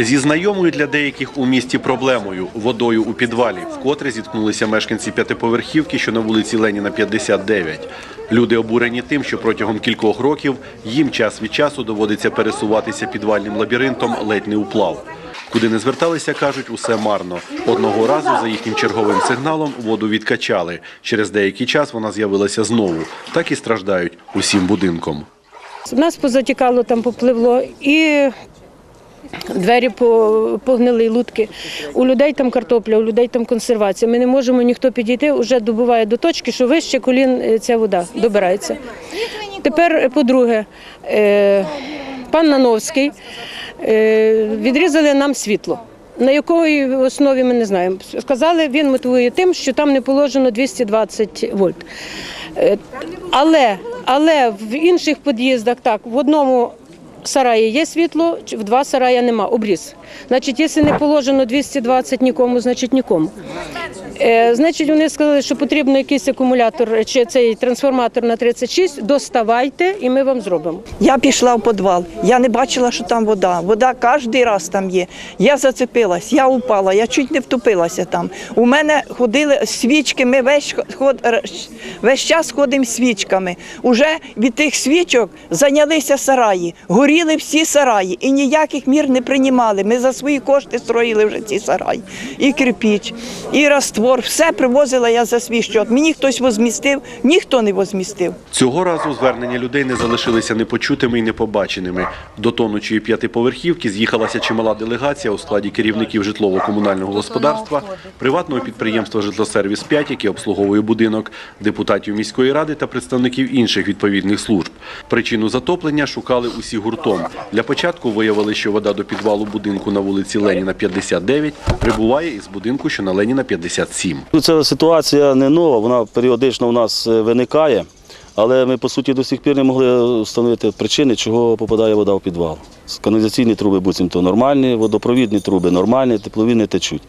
Зі знайомою для деяких у місті проблемою водою у підвалі, вкотре зіткнулися мешканці п'ятиповерхівки, що на вулиці Леніна 59. Люди обурені тим, що протягом кількох років їм час від часу доводиться пересуватися підвальним лабіринтом ледь не уплав. Куди не зверталися, кажуть, усе марно. Одного разу за їхнім черговим сигналом воду відкачали. Через деякий час вона з'явилася знову. Так і страждають усім будинком. У нас позатікало, там попливло і двері погнили, лутки. У людей там картопля, у людей там консервація. Ми не можемо ніхто підійти, вже добуває до точки, що вище колін е, ця вода добирається. Тепер, е, по-друге, е, пан Нановський відрізали нам світло. На якої основі ми не знаємо. Сказали, він мотивує тим, що там не положено 220 вольт. Але, але в інших під'їздах так, в одному сараї є світло, в два сараї нема, обріз. Значить, якщо не положено 220 нікому, значить нікому. Е, значить, вони сказали, що потрібно якийсь акумулятор чи цей трансформатор на 36, доставайте і ми вам зробимо. Я пішла в підвал. Я не бачила, що там вода. Вода кожен раз там є. Я зацепилась, я упала, я чуть не втопилася там. У мене ходили свічки, ми весь, ход, весь час ходимо свічками. Уже від тих свічок зайнялися сараї. Горіли всі сараї і ніяких мір не приймали. Ми за свої кошти строїли вже ці сараї. І кирпіч, і раствор. Все привозила я за свій счет. Мені хтось возмістив, ніхто не возмістив. Цього разу звернення людей не залишилися непочутими і непобаченими. До тонучої п'ятиповерхівки з'їхалася чимала делегація у складі керівників житлово-комунального господарства, приватного підприємства «Житлосервіс 5 яке обслуговує будинок, депутатів міської ради та представників інших відповідних служб. Причину затоплення шукали усі гуртом. Для початку виявили, що вода до підвалу будинку на вулиці Леніна 59 прибуває із будинку, що на Леніна 57. Ну, Ця ситуація не нова, вона періодично у нас е, виникає, але ми по суті до сих пір не могли встановити причини, чого попадає вода в підвал. Каналізаційні труби буцімто нормальні, водопровідні труби нормальні, теплові не течуть.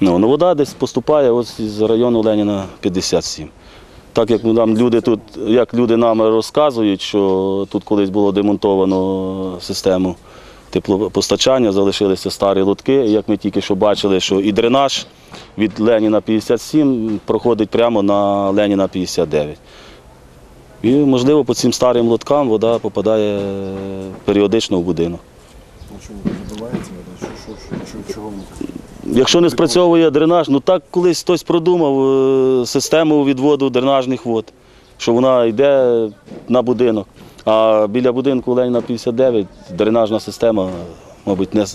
Ну, ну, вода десь поступає ось з району Леніна 57. Так як нам люди тут, як люди нам розказують, що тут колись було демонтовано систему теплопостачання, залишилися старі лотки. Як ми тільки що бачили, що і дренаж від Леніна 57 проходить прямо на Леніна 59. І, можливо, по цим старим лоткам вода попадає періодично в будинок. Якщо не спрацьовує дренаж, ну так колись хтось продумав е, систему відводу дренажних вод, що вона йде на будинок. А біля будинку Леніна 59 дренажна система, мабуть, не,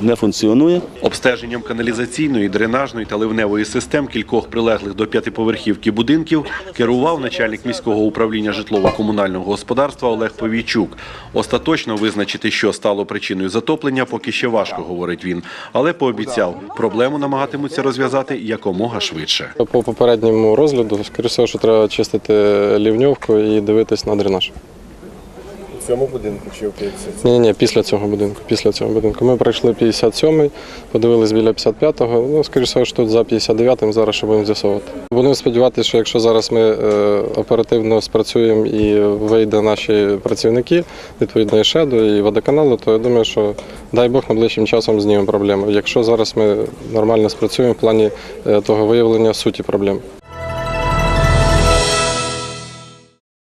не функціонує. Обстеженням каналізаційної, дренажної та ливневої систем кількох прилеглих до п'ятиповерхівки будинків керував начальник міського управління житлово-комунального господарства Олег Повійчук. Остаточно визначити, що стало причиною затоплення, поки ще важко, говорить він. Але пообіцяв, проблему намагатимуться розв'язати якомога швидше. По попередньому розгляду, скоріше що треба чистити лівньовку і дивитись на дренаж. Цьому будинку чи в 50? Ні, ні, після цього будинку. Після цього будинку. Ми пройшли 57-й, подивились біля 55-го. Ну, скоріше що тут за 59-м зараз ще будемо з'ясовувати. Будемо сподіватися, що якщо зараз ми е, оперативно спрацюємо і вийде наші працівники, відповідно і ШЕДу, і водоканалу, то я думаю, що дай Бог найближчим часом знімемо проблему. Якщо зараз ми нормально спрацюємо в плані е, того виявлення суті проблем.